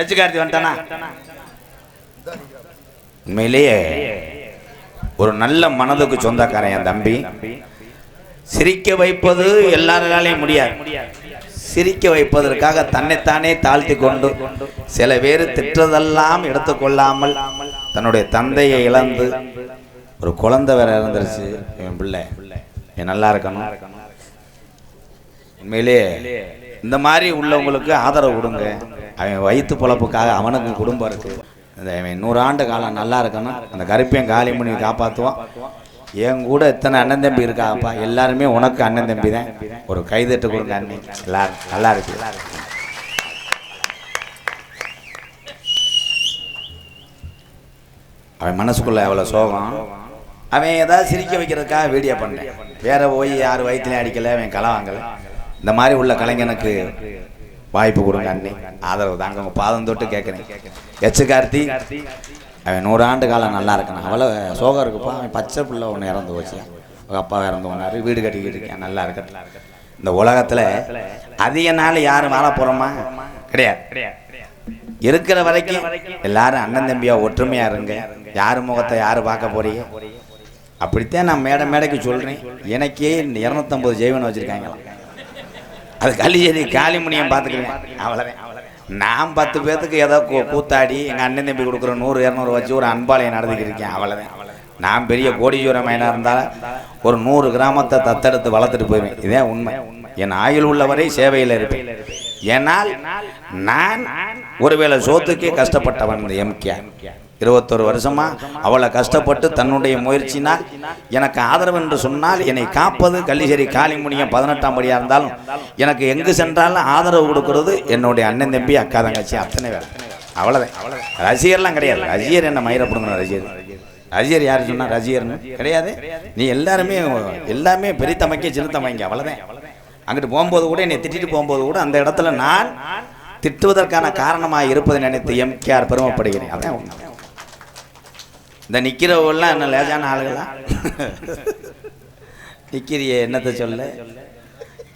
எச்சு கார்த்தி வந்துட்டானா? உண்மையிலேயே ஒரு நல்ல மனதுக்கு சொந்தக்காரன் என் தம்பி. சிரிக்க வைப்பது எல்லாராலையும் முடியாது. சிரிக்க வைப்பதற்காக தன்னைத்தானே தாழ்த்தி கொண்டு சில பேர் திட்டுறதெல்லாம் எடுத்துக்கொள்ளாமல் தன்னுடைய தந்தையை இழந்து ஒரு குழந்தை வேற இறந்துருச்சு. என் பிள்ளை. என் நல்லா இருக்கணும். உண்மையிலே இந்த மாதிரி உள்ளவங்களுக்கு ஆதரவு கொடுங்க. அவன் வயிற்று பொழப்புக்காக அவனுக்கு குடும்பம் இருக்குது இந்த அவன் நூறாண்டு காலம் நல்லா இருக்கணும். அந்த கருப்பையும் காலி பண்ணி காப்பாற்றுவான். என் கூட இத்தனை அண்ணன் தம்பி இருக்காப்பா எல்லாருமே உனக்கு அண்ணன் தம்பி தான். ஒரு கைதட்டு கொடுங்க அண்ணன் எல்லாரும் நல்லா இருக்கு. அவன் மனசுக்குள்ள எவ்வளோ சோகம்? அவன் ஏதாவது சிரிக்க வைக்கிறதுக்காக வீடியோ பண்ணேன். வேற போய் யார் வயிற்றுலையும் அடிக்கலை அவன் கலை வாங்கலை. இந்த மாதிரி உள்ள கலைஞனுக்கு வாய்ப்பு கொடுங்க அண்ணே. ஆதரவு தாங்க உங்கள் பாதம் தொட்டு கேட்குறேன். எச்சு கார்த்தி அவன் நூறாண்டு காலம் நல்லா இருக்கணும் அவ்வளோ சோகம் இருக்குப்பா அவன் பச்சை பிள்ளை ஒன்று இறந்து போச்சு. அவங்க அப்பா இறந்து போனார் வீடு கட்டிக்கிட்டு இருக்கேன் நல்லா இருக்கட்டும் இந்த உலகத்தில் அதிக நாள் யாரும் வாழ போகிறோமா கிடையாது. இருக்கிற வரைக்கும் எல்லாரும் அண்ணன் தம்பியா ஒற்றுமையா இருங்க. யார் முகத்தை யார் பார்க்க போறீங்க? அப்படித்தான் நான் மேடை மேடைக்கு சொல்றேன். எனக்கே இரநூத்தம்பது ஜெய்வன் வச்சிருக்காங்களாம் அது கள்ளிச்சேரி காளிமுனியம் பார்த்துக்குவேன். அவ்வளோதான் நான் பத்து பேர்த்துக்கு ஏதோ கூத்தாடி எங்கள் அண்ணன் தம்பி கொடுக்குற நூறு இரநூறு வச்சு ஒரு அன்பாளையம் நடத்திக்கிட்டு இருக்கேன். அவ்வளோதான் நான் பெரிய கோடீஸ்வர மைனாக இருந்தால் ஒரு நூறு கிராமத்தை தத்தெடுத்து வளர்த்துட்டு போயிடுவேன். இதே உண்மை. என் ஆயுள் உள்ளவரை சேவையில் இருப்பேன். ஏனால் நான் ஒருவேளை சோத்துக்கே கஷ்டப்பட்டவன் எம்கே. இருபத்தொரு வருஷமா அவளை கஷ்டப்பட்டு தன்னுடைய முயற்சினால் எனக்கு ஆதரவு என்று சொன்னால் என்னை காப்பது கள்ளிசேரி காளிமுனியம் பதினெட்டாம் படியாக இருந்தாலும் எனக்கு எங்கு சென்றாலும் ஆதரவு கொடுக்கிறது என்னுடைய அண்ணன் தம்பி அக்கா தங்கச்சி அத்தனை பேர். அவ்வளோதான் ரசிகர்லாம் கிடையாது. ரசிகர் என்ன மயிரை பிடுங்கணும் ரசிகர். ரசிகர். யார் சொன்னா ரசிகர்னு? கிடையாது. நீ எல்லாருமே எல்லாமே பெரித்தமைக்க சிறுத்தமைங்க அவ்வளோதான் அங்கிட்டு போகும்போது கூட என்னை திட்டிட்டு போகும்போது கூட அந்த இடத்துல நான் திட்டுவதற்கான காரணமாக இருப்பதை நினைத்து எம்கேஆர் பெருமைப்படுகிறேன். அதான் இந்த நிற்கிறவங்களாம் என்ன லேசான ஆளுகளா? நிற்கிறியே என்னத்தை சொல்ல?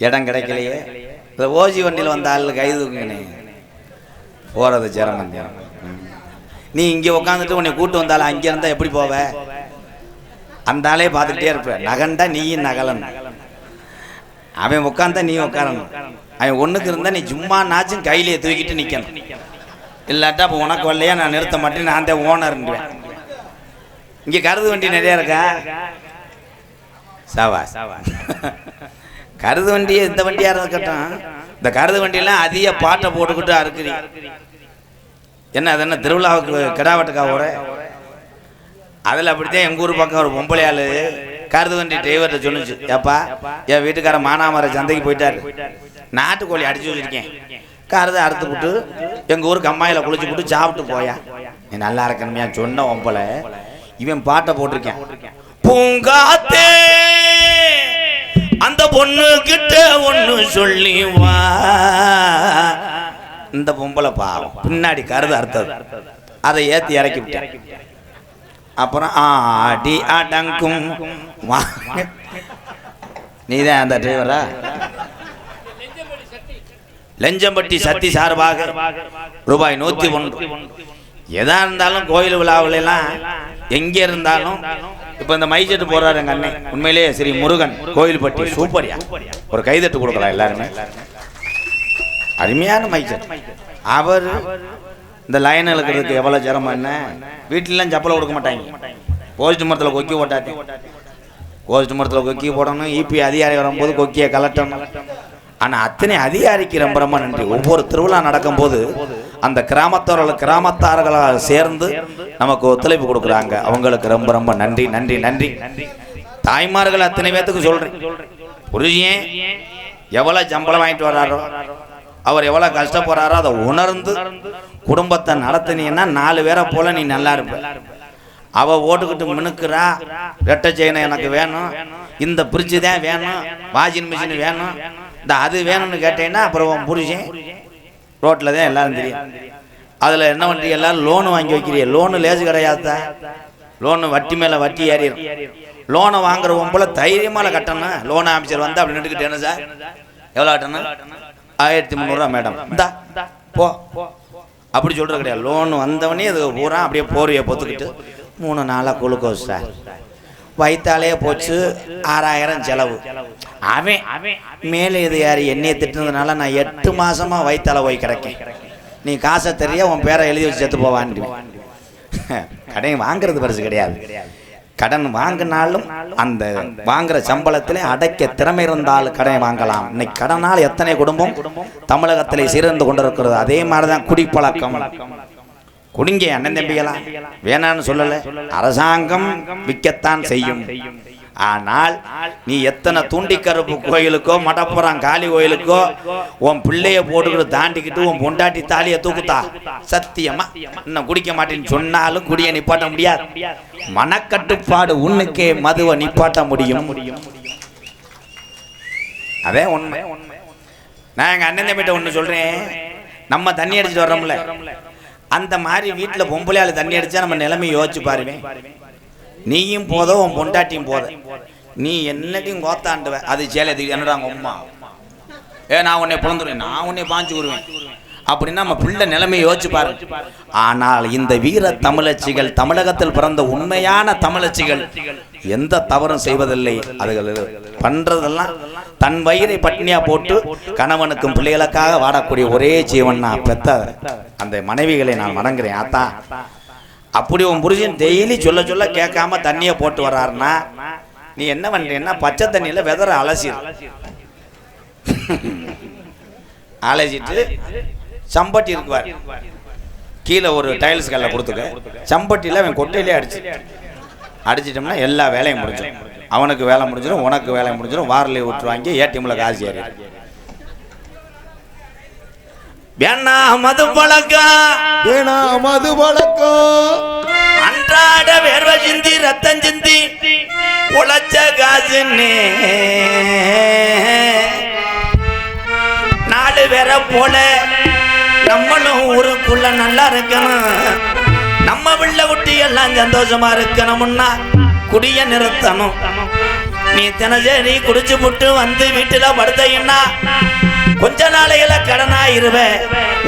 இடம் கிடைக்கலையே. இந்த ஓசி வண்டியில் வந்த ஆள் கை தூக்குங்கண்ணே. போகிறது சிரமம் நீ இங்கே உட்காந்துட்டு உன்னை கூட்டு வந்தாலும் அங்கே இருந்தால் எப்படி போவ? அந்த ஆளே பார்த்துக்கிட்டே இருப்ப. நகண்டா நீயும் நகலன் அவன் உட்காந்தா நீ உட்காரணும் அவன் ஒன்றுக்கு இருந்தால் நீ சும்மா நாச்சும் கையிலேயே தூக்கிட்டு நிற்கணும் இல்லாட்டா அப்போ உனக்கு வரலையா? நான் நிறுத்த மாட்டேன். நான் தான் ஓனர்ன்றேன் இங்கே கருது வண்டி நிறையா இருக்கா? சாவா கருது வண்டி இந்த வண்டியாக இருக்கட்டும். இந்த கருது வண்டியெல்லாம் அதிக பாட்டை போட்டுக்கிட்டு அறுக்குறீ. என்ன அது என்ன திருவிழாவுக்கு கிடாவட்டுக்கா ஓட அதில் அப்படித்தான் எங்கள் ஊர் பக்கம் ஒரு பொம்பளை ஆளு கருது வண்டி டிரைவர்கிட்ட சொன்னுச்சு. ஏப்பா என் வீட்டுக்காரன் மானாமர சந்தைக்கு போயிட்டாரு. நாட்டுக்கோழி அடிச்சு வச்சிருக்கேன். கருதை அறுத்து விட்டு எங்கள் ஊருக்கு அம்மாயில குளிச்சு விட்டு சாப்பிட்டு போயா. நீ நல்லா இருக்கணுமையா சொன்ன ஒம்பளை இவன் பாட்டை போட்டிருக்கேன். பூங்காத்தே அந்த பொண்ணு கிட்ட ஒண்ணு சொல்லி வா. இந்த பொம்பளை பாவம். பின்னாடி கருது அறுத்தது. அதை ஏத்தி இறக்கி விட்டேன். அப்புறம் ஆடி அடங்கும். வா. நீதான் அந்த டிரைவரா லெஞ்சம்பட்டி சத்தி சார்பாக ரூபாய் நூத்தி ஒன்று. எதா இருந்தாலும் கோயில் விழாவிலாம் எங்கே இருந்தாலும் இப்போ இந்த மைச்செட்டு போடுறாரு எங்கள் அண்ணன் உண்மையிலேயே ஸ்ரீ முருகன் கோயில்பட்டி சூப்பர்யா. ஒரு கைதட்டு கொடுக்கலாம் எல்லாருமே. அருமையான மைச்செட் அவர் இந்த லைன் இழுக்கிறதுக்கு எவ்வளோ சிரமம் என்ன வீட்டிலலாம் செப்பலை கொடுக்க மாட்டாங்க. போஸ்ட் மரத்தில் கொக்கி போட்டாட்டி போஸ்ட் மரத்தில் கொக்கி போடணும். இபி அதிகாரி வரும்போது கொக்கியை கலட்டணும். ஆனால் அத்தனை அதிகாரிக்கு ரொம்ப ரொம்ப நன்றி. ஒவ்வொரு திருவிழா நடக்கும்போது அந்த கிராமத்தார்கள் கிராமத்தார்களாக சேர்ந்து நமக்கு ஒத்துழைப்பு கொடுக்குறாங்க. அவங்களுக்கு ரொம்ப ரொம்ப நன்றி நன்றி நன்றி. தாய்மார்கள் அத்தனை பேத்துக்கு சொல்றேன். புருஷன் எவ்வளோ சம்பளம் வாங்கிட்டு வர்றாரோ அவர் எவ்வளோ கஷ்டப்படுறாரோ அதை உணர்ந்து குடும்பத்தை நடத்தினீங்கன்னா நாலு பேரை போல நீ நல்லா இருப்ப. அவ ஓட்டுக்கிட்டு மினுக்குறா. ரெட்டை செயினை எனக்கு வேணும். இந்த பிரிட்ஜு தான் வேணும். வாஷிங் மிஷின் வேணும். இந்த அது வேணும்னு கேட்டேன்னா அப்புறம் உன் புருஷன் ரோட்டில் தான் எல்லாரும் தெரியும். அதில் என்ன பண்ணுறீங்க எல்லாரும் லோனு வாங்கி வைக்கிறீ லோனு லேசு கிடையாதா லோனு வட்டி மேலே வட்டி ஏறிடும் லோனை வாங்குறவன் போல தைரியமால கட்டணும். லோன் ஆஃபீஸர் வந்து அப்படி நின்றுக்கிட்டு என்ன சார்? எவ்வளோ கட்டணும்? ஆயிரத்தி முந்நூறுரூவா மேடம். இந்தா போ. அப்படி சொல்றது கிடையாது. லோன் வந்தவனே அது பூரா அப்படியே போர்வையை பொத்துக்கிட்டு. மூணு நாளாக குளுக்கோஸ் சார். வயிற்றாலே போச்சு ஆறாயிரம் செலவு. அவன் மேலே இது யார் என்னையை திட்டுனதுனால நான் எட்டு மாதமாக வயிற்றால போய் கிடக்கேன். நீ காசை தெரிய உன் பேரை எழுதி வச்சு செத்து போவான்னு கடன் வாங்குறது பரிசு கிடையாது. கடன் வாங்கினாலும் அந்த வாங்குற சம்பளத்தில் அடைக்க திறமை இருந்தால் கடன் வாங்கலாம். இன்னைக்கு கடனால் எத்தனை குடும்பம்? தமிழகத்தில் சீர்ந்து கொண்டிருக்கிறது. அதே மாதிரி தான் குடிப்பழக்கம். குடிங்க அண்ணன் தம்பிகளா. வேணான்னு சொல்லல. அரசாங்கம் விற்கத்தான் செய்யும். ஆனால் நீ எத்தனை தூண்டிக்கருப்பு கோயிலுக்கோ மடப்புறம் காளி கோயிலுக்கோ உன் பிள்ளைய போட்டுக்கிட்டு தாண்டிக்கிட்டு உன் பொண்டாட்டி தாலியை தூக்குத்தா. சத்தியமா? இன்னும் குடிக்க மாட்டேன்னு சொன்னாலும் குடிய நிப்பாட்ட முடியாது. மனக்கட்டுப்பாடு உன்னுக்கே மதுவை நிப்பாட்ட முடியும். அதே உண்மை. நான் எங்க அண்ணன் தம்பிட்ட ஒன்று சொல்றேன். நம்ம தண்ணி அடிச்சுட்டு வர்றோம்ல. அந்த மாதிரி வீட்டில் பொம்பளையாள் தண்ணி அடிச்சா நம்ம நிலைமை யோசிச்சு பாருங்க நீயும் போதோ உன் பொண்டாட்டியும் போத நீ என்னத்தையும் கோத்தாண்டுவ. அது சேலை என்னடா உங்க அம்மா ஏ நான் உன்னை பிறந்துருவேன் நான் உன்னை பாஞ்சு விடுவேன் அப்படின்னா நம்ம பிள்ளை நிலைமையை யோசிச்சு பாரு ஆனால் இந்த வீர தமிழச்சிகள் தமிழகத்தில் பிறந்த உண்மையான தமிழச்சிகள் எந்த தவறும் செய்வதில்லை. அதுகள் பண்றதெல்லாம் தன் வயிறை பட்னியா போட்டு கணவனுக்கும் பிள்ளைகளுக்காக வாடக்கூடிய ஒரே ஜீவன் நான் பெத்த அந்த மனைவிகளை நான் வணங்குறேன். ஆத்தா அப்படி உன் புருஷன் டெய்லி சொல்ல சொல்ல கேட்காம தண்ணியை போட்டு வர்றாருன்னா நீ என்ன பண்றீன்னா பச்சை தண்ணியில வெதற அலசி அலசிட்டு சம்பட்டி இருக்குவார். கீழே ஒரு டைல்ஸ் கல்ல கொடுத்துக்க. சம்பட்டியில் அவன் கொட்டையிலே அடிச்சு. அடிச்சிட்டோம்னா எல்லா வேலையும் முடிஞ்சிடும். அவனுக்கு வேலை முடிஞ்சிடும் உனக்கு வேலை முடிஞ்சிடும். வாரில் விட்டு வாங்கி ஏடிஎம்ல காசு ஏறி. வேணா மது பழக்கம் ஏனா மது வழக்கம் அன்றாட வேர்வை சிந்தி ரத்தம் சிந்தி உழைச்ச காசுன்னு. நாலு பேரை போல. நம்மளும் ஊருக்குள்ள நல்லா இருக்கணும். நம்ம பிள்ளை குட்டி எல்லாம் சந்தோஷமா இருக்கணும்னா குடிய நிறுத்தணும். நீ தினசரி குடிச்சு புட்டு வந்து வீட்டுல படுத்தைன்னா கொஞ்ச நாளையில கடனாயிருவேன்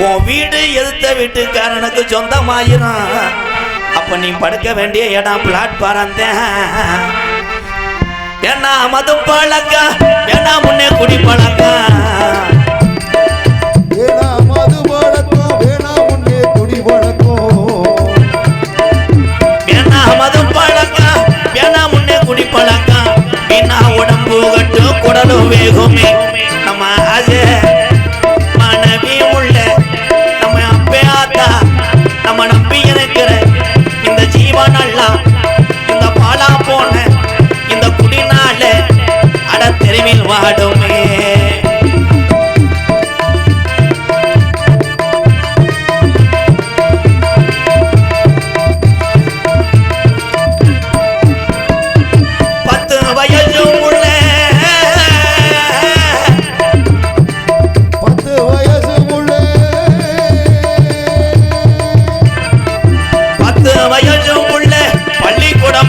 உன் வீடு எதிர்த்த வீட்டுக்காரனுக்கு சொந்தமாயிரும். அப்ப நீ படுக்க வேண்டிய இடம் பிளாட் பறந்தேன் ஏன்னா மது பழக்கம் ஏன்னா முன்னே குடி பழக்கம்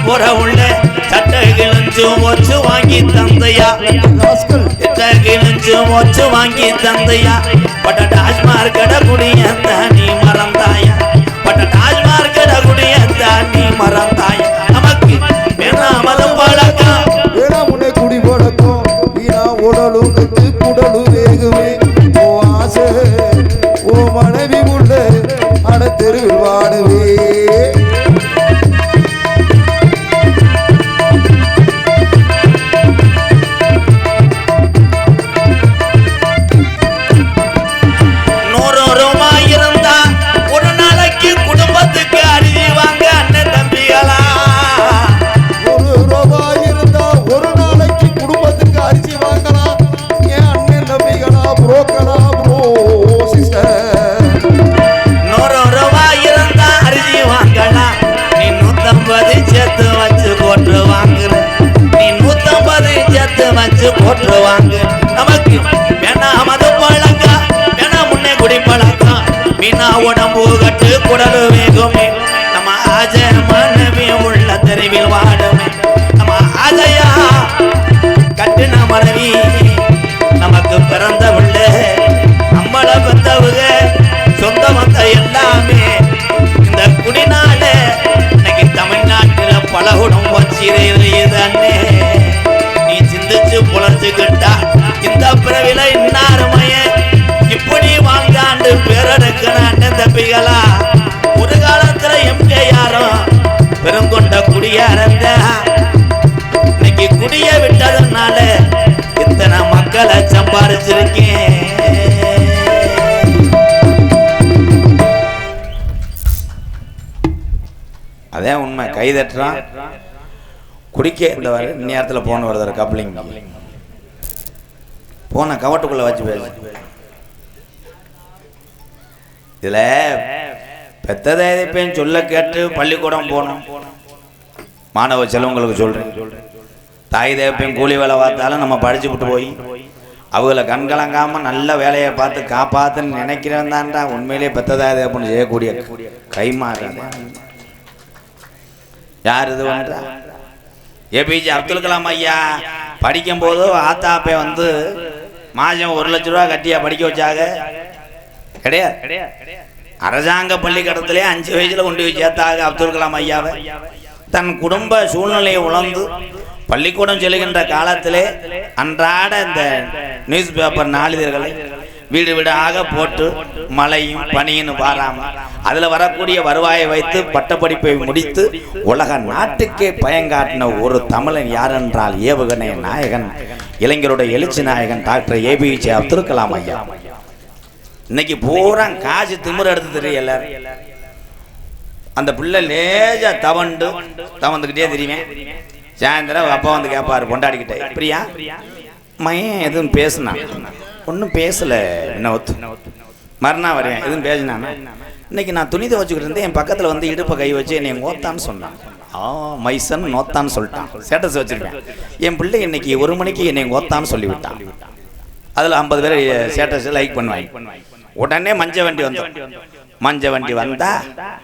போற உள்ள சட்டை கிழிஞ்சு ஒச்சு வாங்கி தந்தையா? ராஸ்கல் சட்டை கிழிஞ்சு ஒச்சு வாங்கி தந்தையா? பட்ட டாஸ்மார் கட குடிய நீ மறந்தாயா? பட்ட டாஸ்மார் கட குடிய நீ மறந்தாயா? நமக்கு வேணாமலும் பழக்கம் வேணா முன்னே குடி வழக்கம். வீணா உடலும் கெட்டு குடலும் வேகுமே ஓ ஆசை ஓ மனைவி உள்ள அட தெருவில் வாடுவே. இந்த பிறவில இன்னாருமைய இப்படி வாழ்ந்தாண்டு பேரடுக்கிற அண்ணன் தம்பிகளா? ஒரு காலத்துல எம்ஜிஆரும் பெருங்கொண்ட குடியாரந்த இன்னைக்கு குடிய விட்டதுனால இத்தனை மக்களை சம்பாரிச்சிருக்கேன். அதே உண்மை. கைதட்டுறான் குடிக்க இந்த வர நேரத்தில் போன வருது கப்ளிங் போன கவட்டுக்குள்ள வச்சு பேசு. இதுல பெத்ததேதைப்பேன் சொல்ல கேட்டு பள்ளிக்கூடம் போகணும். மாணவ செல்வங்களுக்கு சொல்றேன். தாய் தேவப்பையும் கூலி வேலை பார்த்தாலும் நம்ம படிச்சு விட்டு போய் அவங்கள கண்கலங்காம நல்ல வேலையை பார்த்து காப்பாத்துன்னு நினைக்கிறேன் தான்டா. உண்மையிலேயே பெத்ததாய் தேவப்பன் செய்யக்கூடிய கைமாறு யார் இது பண்ணுறா ஏபிஜே அப்துல் கலாம் ஐயா. படிக்கும் போது ஆத்தாப்பை வந்து மாதம் ஒரு லட்ச ரூபா கட்டியா படிக்க வச்சாங்க கிடையாது. அரசாங்க பள்ளிக்கூடத்திலே அஞ்சு வயசுல கொண்டு போய் சேர்த்தாங்க அப்துல் கலாம் ஐயாவை. தன் குடும்ப சூழ்நிலையை உணர்ந்து பள்ளிக்கூடம் செல்கின்ற காலத்திலே அன்றாட இந்த நியூஸ் பேப்பர் நாளிதழ்களை வீடு வீடாக போட்டு மழையும் பனியும் பாராம அதுல வரக்கூடிய வருவாயை வைத்து பட்டப்படிப்பை முடித்து உலக நாட்டுக்கே பயங்காட்டின ஒரு தமிழன் யார் என்றால் ஏவுகணை நாயகன் இளைஞருடைய எழுச்சி நாயகன் டாக்டர் ஏபிஜே அப்துல் கலாம் ஐயா. இன்னைக்கு பூரா காசு திமிர எடுத்து தெரியல. அந்த பிள்ளை லேஜா தவண்டு தவந்துக்கிட்டே தெரியுமே. சாயந்தரம் அப்பா வந்து கேட்பாரு கொண்டாடிக்கிட்டே பிரியா மையன் எதுவும் பேசுனா? ஒன்றும் பேசல வினோத். மறுநாள் வரேன் எதுவும் பேசினானா? இன்னைக்கு நான் துணி துவச்சிக்கிட்டு இருந்தேன் என் பக்கத்தில் வந்து இடுப்பை கை வச்சு என்னை ஓத்தான்னு சொன்னான். ஆ மைசன் நோத்தான்னு சொல்லிட்டான். ஸ்டேட்டஸ் வச்சுருக்கேன். என் பிள்ளை இன்னைக்கு ஒரு மணிக்கு என்னை ஓத்தான்னு சொல்லிவிட்டான். அதில் ஐம்பது பேர் ஸ்டேட்டஸ் லைக் பண்ணுவாங்க. உடனே மஞ்ச வண்டி வந்தோம். மஞ்ச வண்டி வந்தா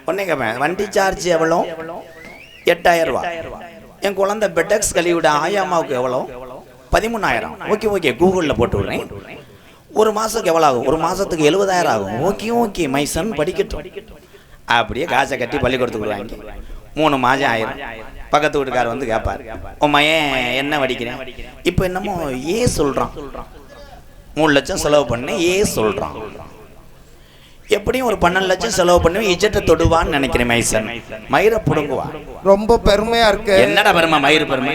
உடனே கேட்பேன் வண்டி சார்ஜ் எவ்வளோ? எட்டாயிரம் ரூபா. என் குழந்தை பெட்டெக்ஸ் கழிவிட ஆயாமாவுக்கு எவ்வளோ? பதிமூணாயிரம். ஓகே ஓகே கூகுளில் போட்டு விடுறேன். ஒரு மாதத்துக்கு எவ்வளோ ஆகும்? ஒரு மாதத்துக்கு எழுபதாயிரம் ஆகும். ஓகே ஓகே மைசன் படிக்கட்டும். அப்படியே காசை கட்டி பள்ளிக்கூடத்துக்கு வாங்கி மூணு மாதம் ஆயிரம். பக்கத்து வீட்டுக்காரர் வந்து கேட்பார் உன் மயன் என்ன வடிக்கிறேன் இப்போ என்னமோ ஏ சொல்கிறான் மூணு லட்சம் செலவு பண்ணி ஏ சொல்கிறான் எப்படியும் ஒரு பன்னெண்டு லட்சம் செலவு பண்ணி இஜட்டை தொடுவான்னு நினைக்கிறேன் மைசன். மயிரை புடுங்குவா. ரொம்ப பெருமையா இருக்கு. என்னடா பெருமை மயிறு பெருமை?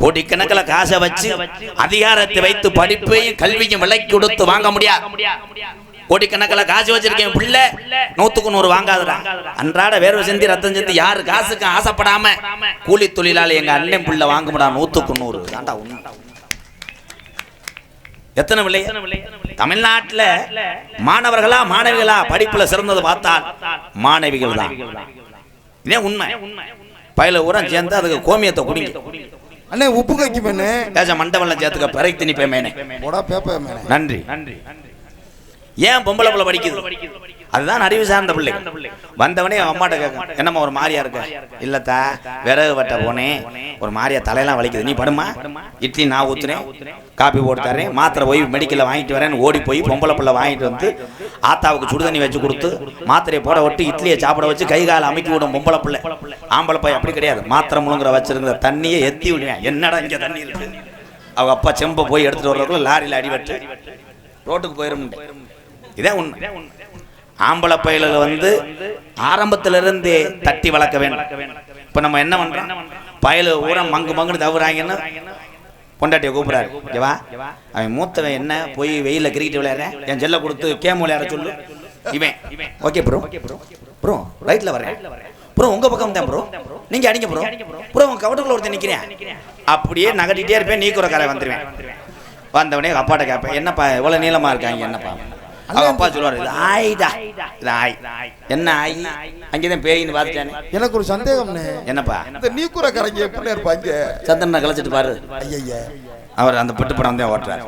கோடிக்கணக்கில் காசை வச்சு அதிகாரத்தை வைத்து படிப்பையும் கல்வியும் விலைக்கு கொடுத்து வாங்க முடியாது. கோடிக்கணக்கில் காசு வச்சிருக்கேன் பிள்ளை. நூத்துக்கு நூறு வாங்காதடா. அன்றாட வேர்வை சிந்தி ரத்தம் சிந்தி யாரு காசுக்கு ஆசைப்படாம கூலி தொழிலாளி எங்க அண்ணன் பிள்ளை வாங்க முடியாது நூத்துக்கு நூறு. தாண்டா உண்மை. எத்தனை பிள்ளை தமிழ்நாட்டுல மாணவர்களா மாணவிகளா படிப்புல சிறந்தது பார்த்தால் மாணவிகள் தான் இதே உண்மை. பயில ஊரம் சேர்ந்து அதுக்கு கோமியத்தை குடிங்க. அண்ணே உப்பு கைக்கு தேச மண்டபம்ல சேர்த்துக்க பிறை திணிப்பே மேனே. மேனே. நன்றி. ஏன் பொம்பளை பிள்ளை படிக்குது? அதுதான் அறிவு சார்ந்த பிள்ளை. வந்தவனே அவன் அம்மாட்ட கேட்கும் என்னம்மா ஒரு மாதிரியா இருக்க? இல்லத்தா விறகு வெட்ட போனேன். ஒரு மாதிரியா தலையெல்லாம் வலிக்குது. நீ படுமா? இட்லி நான் ஊத்துறேன். காப்பி போட்டு தரேன். மாத்திரை போய் மெடிக்கல்ல வாங்கிட்டு வரேன்னு ஓடி போய் பொம்பளை பிள்ளை வாங்கிட்டு வந்து ஆத்தாவுக்கு சுடுதண்ணி வச்சு கொடுத்து மாத்திரையை போட விட்டு இட்லியை சாப்பிட வச்சு கை காலை அமைக்கி விடும் பொம்பளை பிள்ளை. ஆம்பளை பையன் அப்படி கிடையாது. மாத்திரை முழுங்குற வச்சிருக்கிற தண்ணியை எத்தி விடுவேன். என்னடா இங்க தண்ணி இருக்கு? அவங்க அப்பா செம்பை போய் எடுத்துட்டு வர்றதுக்குள்ள லாரியில் அடிபட்டு ரோட்டுக்கு போயிரும் இதே உண்மை ஆம்பளை பயலுல வந்து ஆரம்பத்திலிருந்தே தட்டி வளர்க்க வேண்டும் இப்போ நம்ம என்ன பண்ணுறோம் பயலு ஊரம் மங்கு மங்குன்னு தவறாங்கன்னு பொண்டாட்டியை கூப்பிடாரு ஓகேவா அவன் மூத்தவன் என்ன போய் வெயிலில் கிரிக்கெட் விளையாடுறேன் என் செல்ல கொடுத்து கேம் விளையாட சொல்லு. இவன். Okay bro. ப்ரோ ரைட்டில் வரேன் ப்ரோ உங்கள் பக்கம் தான் ப்ரோ. நீங்கள் அடிங்க ப்ரோ. ப்ரோ உங்கள் கவட்டுக்குள்ள ஒருத்தன் நிற்கிறேன் அப்படியே நகட்டிட்டே இருப்பேன் நீ கரை வந்துடுவேன் வந்தவனே அப்பாட்ட கேட்பேன் என்னப்பா இவ்வளோ நீளமாக இருக்காங்க என்னப்பா? அவங்க அப்பா சொல்லுவாரு இது ஆயிடா இது ஆய்? என்ன ஆய் அங்கேதான் பேயின்னு பார்த்துட்டானே எனக்கு ஒரு சந்தேகம்ண்ணே. என்னப்பா? இந்த நீக்குறக்காரங்க எப்படி இருப்பாங்க சந்திரனை கலைச்சிட்டு பாரு. ஐயா அவர் அந்த பெட்டு படம் தான் ஓட்டுறார்.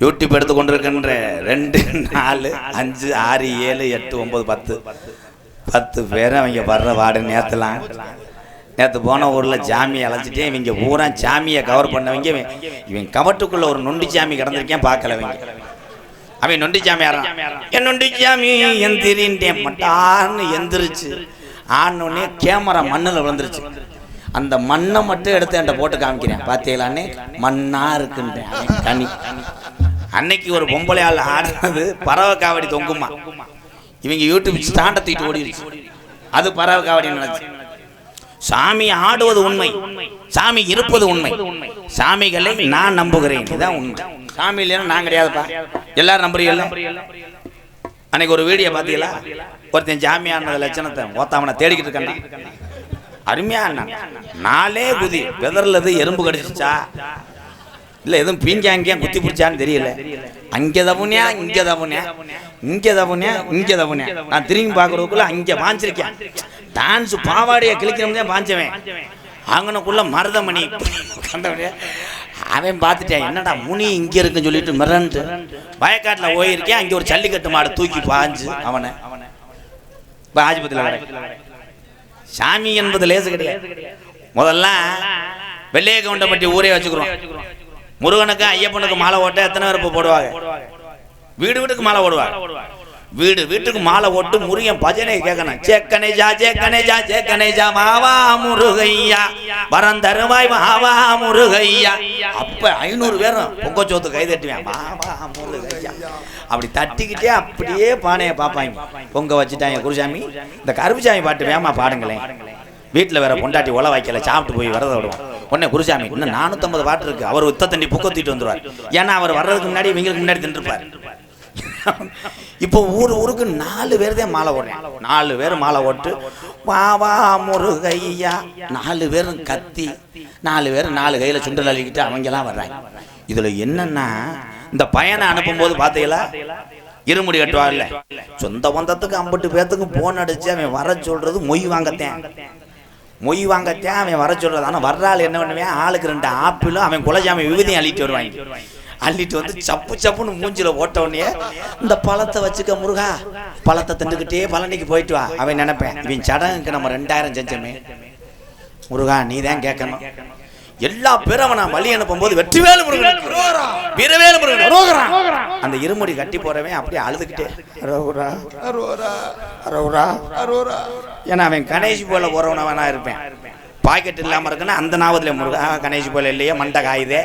யூடியூப் எடுத்து கொண்டிருக்கின்ற ரெண்டு நாலு அஞ்சு ஆறு ஏழு எட்டு ஒன்பது பத்து. பத்து பேரும் அவங்க வர்ற வார்டு நேற்றுலாம் நேற்று போன ஊரில் ஜாமியை அழைச்சிட்டே இவங்க பூரா ஜாமியை கவர் பண்ணவங்க இவன். இவன் கவட்டுக்குள்ள ஒரு நொண்டி ஜாமி கிடந்திருக்கேன் பார்க்கல இவங்க. அவன் நொண்டி ஜாமி என் நொண்டி ஜாமி எந்திரின்ட்டேன் மட்டான்னு எந்திரிச்சு. ஆனோடனே கேமரா மண்ணில் விழுந்துருச்சு. அந்த மண்ணை மட்டும் எடுத்து என்கிட்ட போட்டு காமிக்கிறேன். பார்த்தீங்களான்னு மண்ணா இருக்குன்றேன். தனி அன்னைக்கு ஒரு பொம்பளை ஆள் ஆடுனது பறவை காவடி தொங்குமா? இவங்க யூடியூப் ஸ்டாண்டை தூக்கிட்டு ஓடிடுச்சு அது பறவை காவடி நினைச்சு. சாமி ஆடுவது உண்மை. சாமி இருப்பது உண்மை. சாமிகளை நான் நம்புகிறேன். இதுதான் உண்மை. சாமி இல்லைன்னா நான் கிடையாதுப்பா. எல்லாரும் நம்புறீங்களா அன்னைக்கு ஒரு வீடியோ பார்த்தீங்களா? ஒருத்தன் ஜாமியான லட்சணத்தை ஓத்தாமனை தேடிக்கிட்டு இருக்கான் அருமையா நாளே நாலே குதி வெதர்லது எறும்பு கடிச்சிச்சா இல்லை எதுவும் பீஞ்சா அங்கேயா குத்தி பிடிச்சான்னு தெரியல. அங்கே தப்புனியா இங்கே தவுனியா இங்கே தவுனியா இங்கே தவுனியா நான் திரும்பி பார்க்குறதுக்குள்ள அங்கே பாஞ்சிருக்கேன் டான்ஸ் பாவாடைய கிழிக்கிறோம்னே பாஞ்சவேன் அங்கனக்குள்ள மருதமணி. கண்டவனே. அவன் பார்த்துட்டேன் என்னடா முனி இங்கே இருக்குன்னு சொல்லிட்டு மிரண்டு. வயக்காட்டில் போயிருக்கேன் அங்கே ஒரு ஜல்லிக்கட்டு மாடு தூக்கி பாஞ்சு அவனை. இப்போ ஆஜிபத்தில் சாமி என்பது லேசு கிடையாது. முதல்ல வெள்ளைய கவுண்டப்பட்டி ஊரே வச்சுக்கிறோம். முருகனுக்கு ஐயப்பனுக்கு மாலை ஓட்ட எத்தனை பேர் போடுவாங்க? வீடு வீட்டுக்கு மாலை ஓடுவாங்க வீடு வீட்டுக்கு மாலை ஓட்டு முருகன் பஜனை கேட்கணும் சேக்கனேஜா சேக்கனேஜா சேக்கனேஜா மாவா முருகையா. வரம் தருவாய் மாவா முருகையா. அப்ப ஐநூறு பேரும் பொங்கச்சோத்து கை தட்டுவேன் மாவா முருகையா. அப்படி தட்டிக்கிட்டே அப்படியே பானையை பார்ப்பாங்க. பொங்க வச்சுட்டாங்க குருசாமி. இந்த கருப்புசாமி பாட்டு வேமா பாடுங்களேன். வீட்டில் வேற பொண்டாட்டி உல வைக்கல சாப்பிட்டு போய் வரத விடுவோம் உடனே குருசாமி இன்னும் நானூற்றம்பது பாட்டு இருக்கு. அவர் உத்த தண்ணி புக்கத்திட்டு வந்துருவார். ஏன்னா அவர் வர்றதுக்கு முன்னாடி இவங்களுக்கு முன்னாடி தின்றுப்பார். இப்போ ஊர் ஊருக்கு நாலு பேர் தான் மாலை ஓடுறேன் நாலு பேர் மாலை ஓட்டு வா வா முருகையா நாலு பேரும் கத்தி நாலு பேர் நாலு கையில் சுண்டல் அள்ளிக்கிட்டு அவங்கெல்லாம் வர்றாங்க. இதில் என்னன்னா இந்த பையனை அனுப்பும்போது பார்த்தீங்களா இருமுடி கட்டுவார்ல சொந்த பந்தத்துக்கு ஐம்பட்டு பேர்த்துக்கு போன் அடிச்சு அவன் வர சொல்றது மொய் வாங்கத்தேன். மொய் வாங்கத்தேன் அவன் வர சொல்றது. ஆனால் வர்றாள் என்ன பண்ணுவேன்? ஆளுக்கு ரெண்டு ஆப்பிளும் அவன் குலஜாமி விபதியும் அள்ளிட்டு வருவாங்க. அள்ளிட்டு வந்து சப்பு சப்புன்னு மூஞ்சில ஓட்ட உடனே இந்த பழத்தை வச்சுக்க முருகா பழத்தை திண்டுக்கிட்டே பழனிக்கு போயிட்டு வா. அவன் நினைப்பேன் இவன் சடங்குக்கு நம்ம ரெண்டாயிரம் செஞ்சோமே. முருகா நீ தான் கேட்கணும். எல்லா பேரும் அவனை வழி அனுப்பும்போது வெற்றிவேலு முருகன் வீரவேலு முருகன் அந்த இருமுடி கட்டி போறவன் அப்படியே அழுதுகிட்டே. அரோரா அரோரா அரோரா அரோரா ஏன்னா அவன் கணேஷ் போல போறவனவனா இருப்பேன். பாக்கெட் இல்லாம இருக்குன்னா அந்த நாவத்துல முருகா கணேஷ் போல இல்லையே மண்டை காயுதே.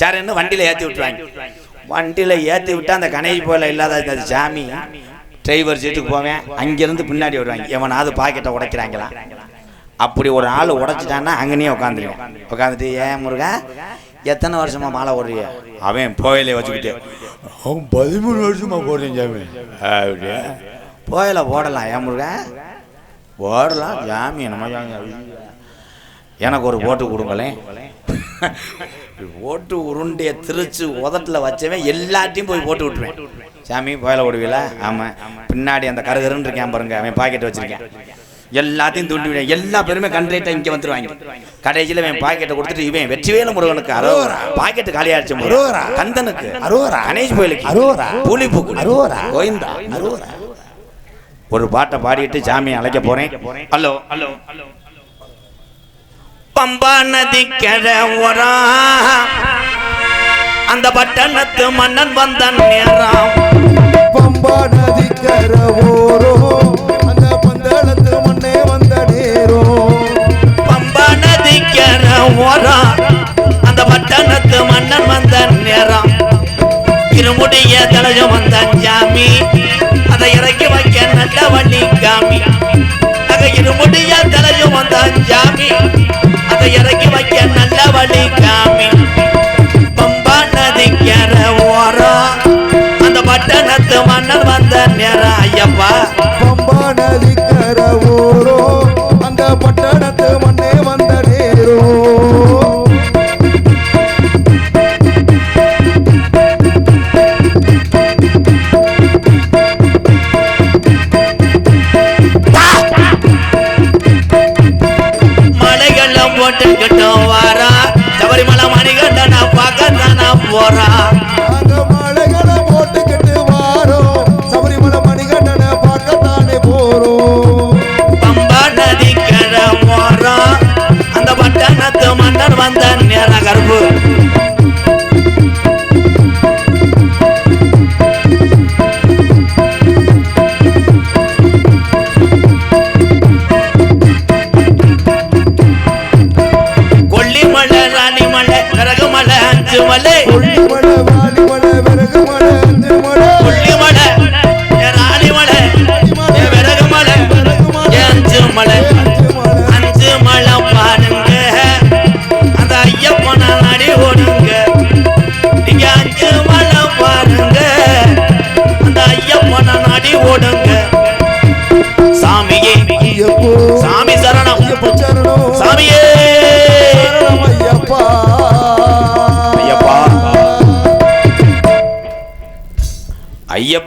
சரின்னு வண்டியில ஏத்தி விட்டுருவாங்க. வண்டியில ஏத்தி விட்டா அந்த கணேஷ் போல இல்லாத அந்த சாமி டிரைவர் சீட்டுக்கு போவேன். அங்கிருந்து பின்னாடி வருவாங்க. எவனாவது பாக்கெட்டை உடைக்கிறாங்களா? அப்படி ஒரு ஆள் உடைச்சிட்டான்னா அங்கனே உட்காந்துருவேன். உட்காந்துட்டு ஏன் முருகா எத்தனை வருஷமா மாலை ஓடுறிய அவன் போயிலே வச்சுக்கிட்டு அவன் பதிமூணு வருஷமா போடுறேன் சாமி. அப்படியே போயில போடலாம். ஏன் முருகா? போடலாம். ஜாமி நம்ம எனக்கு ஒரு போட்டு கொடுங்களேன். ஓட்டு உருண்டைய திருச்சு உதட்டில் வச்சவன் எல்லாத்தையும் போய் போட்டு விட்டுருவேன். சாமி போயில ஓடுவீல ஆமாம் பின்னாடி அந்த கருகருன்னு இருக்கேன் பாருங்க அவன் பாக்கெட் வச்சிருக்கேன். எல்லாத்தையும் தூண்டி விடுவேன். எல்லா பேருமே கண்ட்ரேட்டா இங்கே வந்துருவாங்க. கடைசியில் இவன் பாக்கெட்டை கொடுத்துட்டு இவன் வெற்றிவேலு முருகனுக்கு அரோரா. பாக்கெட்டு காலியாச்சு அரோகரா. கந்தனுக்கு. அரோகரா. கணேஷ் கோயிலுக்கு. அரோகரா. புலிபுக்கு அரோகரா. கோயந்தா அரோகரா. ஒரு பாட்டை பாடிட்டு சாமியை அழைக்க போறேன். ஹலோ. ஹலோ. பம்பா நதி கிழவரா அந்த பட்டணத்து மன்னன் வந்த நேரம் பம்பா நதி கரவோரோ அந்த நல்ல வழி காமி பம்பா நதிக்கர ஓரம் அந்த பட்டணத்து மன்னர் வந்த நேரம் ஐயப்பா. பம்பா நதி கரவோரோ அந்த பட்டணத்து மண்ணே வந்த நேரோ. மலைகள்ல போட்டுக்கிட்டு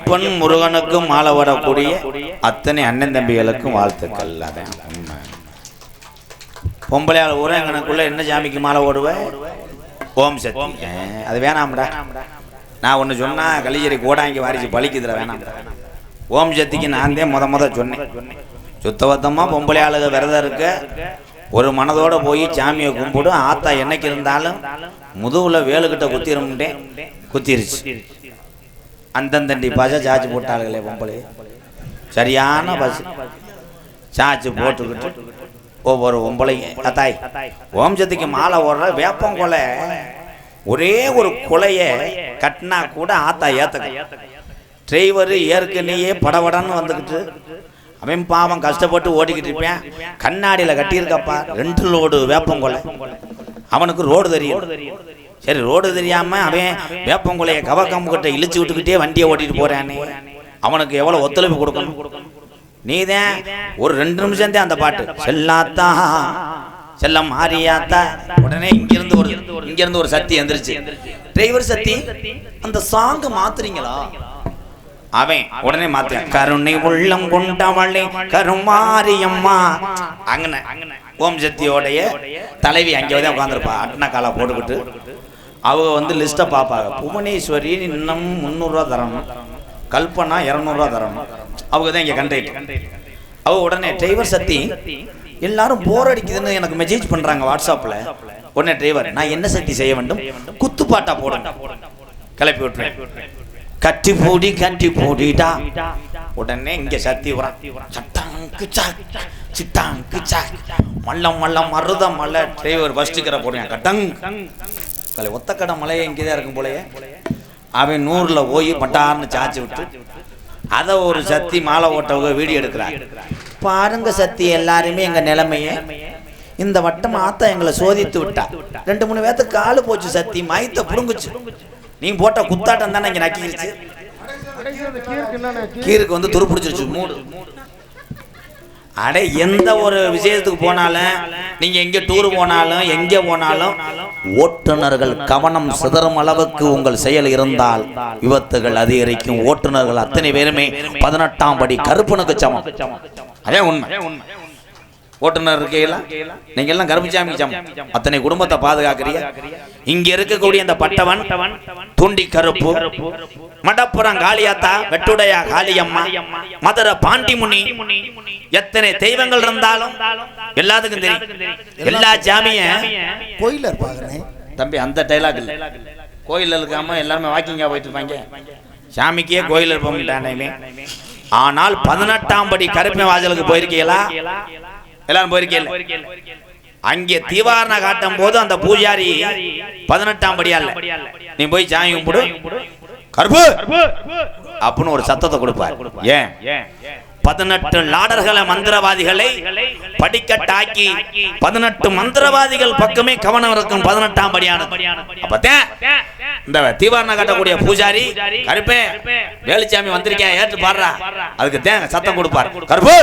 ஐயப்பன் முருகனுக்கும் மாலை வரக்கூடிய அத்தனை அண்ணன் தம்பிகளுக்கும் வாழ்த்துக்கள். அதான் உண்மை. பொம்பளையால் ஊரங்கனுக்குள்ள என்ன சாமிக்கு மாலை ஓடுவேன் ஓம் சக்தி. அது வேணாம்டா. நான் ஒன்று சொன்னால் கலிஜரி கோடாங்கி வாரிச்சு பழிக்குதுல வேணாம். ஓம் சக்திக்கு நான் தான் முத முத சொன்னேன். சுத்தபத்தமாக பொம்பளை ஆளுக விரதம் இருக்க ஒரு மனதோடு போய் சாமியை கும்பிடும் ஆத்தா என்னைக்கு இருந்தாலும் முதுகில் வேலுக்கிட்ட குத்திரும்ட்டேன் குத்திருச்சு. அந்தந்தண்டி பச சாச்சு போட்டாளுங்களே பொம்பளை. சரியான பஸ் சாச்சு போட்டுக்கிட்டு ஒவ்வொரு பொம்பளையும் அத்தாய் ஓம் சக்திக்கு மாலை ஓடுற வேப்பங்கொலை ஒரே ஒரு கொலைய கட்டினா கூட ஆத்தா ஏத்தக்க டிரைவர் ஏற்கனவே படபடன்னு வந்துக்கிட்டு அவன் பாவம் கஷ்டப்பட்டு ஓட்டிக்கிட்டு இருப்பேன். கண்ணாடியில் கட்டியிருக்கப்பா. ரெண்டு லோடு வேப்பங்கொலை அவனுக்கு ரோடு தெரியும். சரி ரோடு தெரியாமல் அவன் வேப்பங்கொலையை கவக்கம் கிட்ட இழுச்சு விட்டுக்கிட்டே வண்டியை ஓட்டிட்டு போறானே. அவனுக்கு எவ்வளோ ஒத்துழைப்பு கொடுக்கணும்? நீதான் ஒரு ரெண்டு நிமிஷம் தான் அந்த பாட்டு. செல்லாத்தா செல்லம் மாரியாத்தா உடனே இங்கிருந்து ஒரு இங்கிருந்து ஒரு சத்தி எந்திரிச்சு. டிரைவர் சத்தி அந்த சாங் மாத்துறீங்களா? அவன் உடனே மாத்த கருணை உள்ளம் கொண்டவளே கருமாரியம்மா. அங்கன ஓம் சக்தியோடைய தலைவி அங்கே தான் உட்காந்துருப்பா அட்னா காலா போட்டுக்கிட்டு. அவங்க வந்து லிஸ்ட்டை பார்ப்பாங்க புவனேஸ்வரி இன்னும் முந்நூறுரூவா தரணும் கல்பனா இரநூறுவா தரணும் அவங்க தான் இங்கே கண்டக்ட் அவ உடனே டிரைவர் சக்தி எல்லாரும் போர் அடிக்குதுன்னு எனக்கு மெசேஜ் பண்றாங்க வாட்ஸ்அப்ல உடனே டிரைவர் நான் என்ன சக்தி செய்ய வேண்டும் குத்துப்பாட்டா போடுங்க கிளப்பி விட்டுறேன் கட்டி பூடி கட்டி பூடிடா உடனே இங்க சக்தி வரான் சட்டாங்கு சாக் சிட்டாங்கு சாக் மல்லம் மல்லம் மருத மலை டிரைவர் ஃபர்ஸ்ட்டுக்கிற போடுவேன் கட்டங் கலை ஒத்தக்கடை மலையை இங்கே தான் இருக்கும் போலயே. அவன் நூறுல போய் பட்டார்னு சாச்சி விட்டு அதை ஒரு சத்தி மாலை ஓட்டவங்க வீடியோ எடுக்கிறார். பாருங்க சத்தி எல்லாருமே எங்க நிலைமையை. இந்த வட்டம் ஆத்தா எங்களை சோதித்து விட்டா. ரெண்டு மூணு பேர்த்து காலு போச்சு சத்தி மயத்தை புடுங்குச்சு. நீ போட்ட குத்தாட்டம் தானே இங்க நக்கிருச்சு கீருக்கு வந்து துரு பிடிச்சிருச்சு மூடு. அட எந்த ஒரு விஷயத்துக்கு போனாலும் நீங்க எங்க டூர் போனாலும் எங்க போனாலும் ஓட்டுநர்கள் கவனம் சிதறும் அளவுக்கு உங்கள் செயல் இருந்தால் விபத்துகள் அதிகரிக்கும். ஓட்டுநர்கள் அத்தனை பேருமே பதினெட்டாம் படி கருப்பனுக்கு சமம். அதே உண்மை. ஓட்டுநர் இருக்கையில நீங்க எல்லாம் கருப்புச்சாமி சமம் அத்தனை குடும்பத்தை பாதுகாக்கிறீங்க இங்க இருக்கக்கூடிய இந்த பட்டவன் துண்டி கருப்பு மடப்புறம் காளியாத்தா வெட்டுடையா காளியம்மா மதுரை பாண்டிமுனி எத்தனை தெய்வங்கள் இருந்தாலும் எல்லாத்துக்கும் தெரியும். எல்லா ஜாமிய கோயில இருப்பாங்கண்ணே. தம்பி அந்த டைலாக் இல்ல. கோயில் இருக்காம எல்லாருமே வாக்கிங்கா போயிட்டு இருப்பாங்க சாமிக்கே கோயில் இருப்போம்ட்டானே ஆனால் பதினெட்டாம் படி கருப்பை வாசலுக்கு போயிருக்கீங்களா? எல்லாரும் போயிருக்கீங்க. அங்கே தீவாரண காட்டும் போது அந்த பூஜாரி பதினெட்டாம் படியா இல்ல நீ போய் சாமி கும்பிடு. கருப்பு. அப்படின்னு ஒரு சத்தத்தை கொடுப்பார். ஏன்? பதினெட்டு லாடர்களை மந்திரவாதிகளை படிக்கட்டாக்கி பதினெட்டு மந்திரவாதிகள் பக்கமே கவனம் இருக்கும் பதினெட்டாம் படியான அப்பத்தான் இந்த தீவாரண கட்டக்கூடிய பூஜாரி கருப்பே வேலுச்சாமி வந்திருக்கேன் ஏற்று பாடுறா. அதுக்கு தேங்க சத்தம் கொடுப்பார். கருப்பு!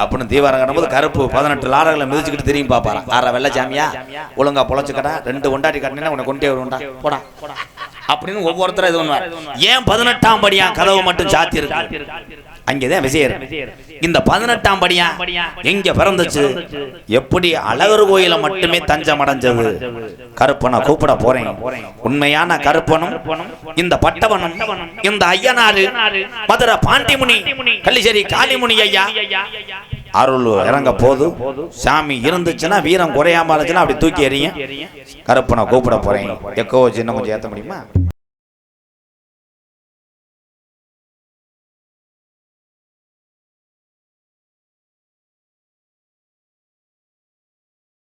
அப்படின்னு தீவாரம் கட்டும்போது கருப்பு பதினெட்டு லாடர்களை மிதிச்சுக்கிட்டு திரும்பி பார்ப்பாரா ஆற வெள்ளச்சாமியா? ஒழுங்கா பொழைச்சுக்கடா ரெண்டு கொண்டாடி கட்டினா உன்னை கொண்டே வரும்டா போடா. அப்படின்னு ஒவ்வொருத்தரும் இது பண்ணுவார். ஏன் பதினெட்டாம் படியா கதவு மட்டும் சாத்தி இருக்கு அங்கேதான் இருக்கு. இந்த பதினெட்டாம் படியா? எங்க பிறந்துச்சு? எப்படி அழகர் கோயில மட்டுமே தஞ்சம் அடைஞ்சது கருப்பனை கூப்பிட போறேன். உண்மையான கருப்பனும் இந்த பட்டவனும் இந்த ஐயனாரு மதுரை பாண்டிமுனி கள்ளிச்சேரி காளிமுனி ஐயா. அருள் இறங்க போது சாமி இருந்துச்சுன்னா வீரம் குறையாம இருந்துச்சுன்னா அப்படி தூக்கி எறியும். கருப்பனை கூப்பிட போறேன். எக்கோ சின்ன கொஞ்சம் ஏத்த முடியுமா?